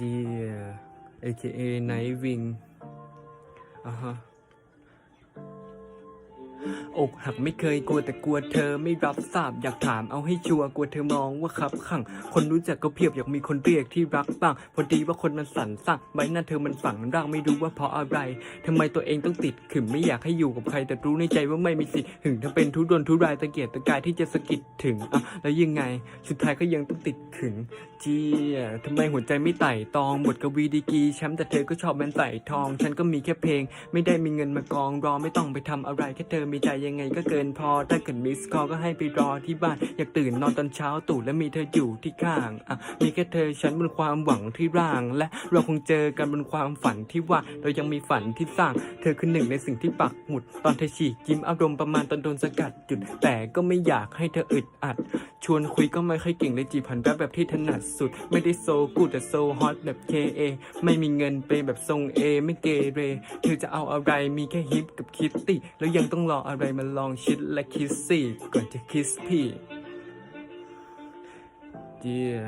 Yeah AKA Night Wing อ่าฮะ อกหักไม่เคยกลัวแต่กลัวเธอไม่รับทราบอยากถามเอาให้ชัวร์กลัวเธอมองว่าครับขังคนรู้จักก็เพียบอยากมีคนเรียกที่รักบ้างพอดีว่าคนมันสั่นสั่งใบหน้าเธอมันฝังร่างไม่รู้ว่าเพราะอะไรทำไมตัวเองต้องติดขึงไม่อยากให้อยู่กับใครแต่รู้ในใจว่าไม่มีสิทธิ์หึงถ้าเป็นทุรนทุรายตะเกียกตะกายที่จะสะกิดถึงอะแล้วยังไง สุดท้ายก็ยังต้องติดขึงเจียทำไมหัวใจไม่ไต่ตองหมดกวีดีกีแชมป์แต่เธอก็ชอบแมนใส่ทอง ฉันก็มีแค่เพลง ไม่ได้มีเงินมากองรอไม่ต้องไปทำอะไรแค่เธอมีใจยังไงก็เกินพอ ถ้าเกิดมิสคอก็ให้ไปรอที่บ้าน อยากตื่นนอนตอนเช้าตู่และมีเธออยู่ที่ข้างอะมีแค่เธอฉันบนความหวังที่ร่าง และเราคงเจอกันบนความฝันที่ว่าเรายังมีฝันที่สร้าง เธอคือหนึ่งในสิ่งที่ปักหมุด ตอนเธอฉีกยิ้มอารมณ์ประมาณตอนโดนสกัดจุดแต่ก็ไม่อยากให้เธออึดอัด ชวนคุยก็ไม่ค่อยเก่งเลยจีพันแรปแบบที่ถนัดสุด ไม่ได้โซกูแต่โซฮอตแบบ KA ไม่มีเงินไปแบบทรง A ไม่เกเรเธอจะเอาอะไรมีแค่ฮิปกับคิตตี้ แล้วยังต้องรออะไรมาลองชิดและคิสซี่ก่อนจะคิสพี่ Yeah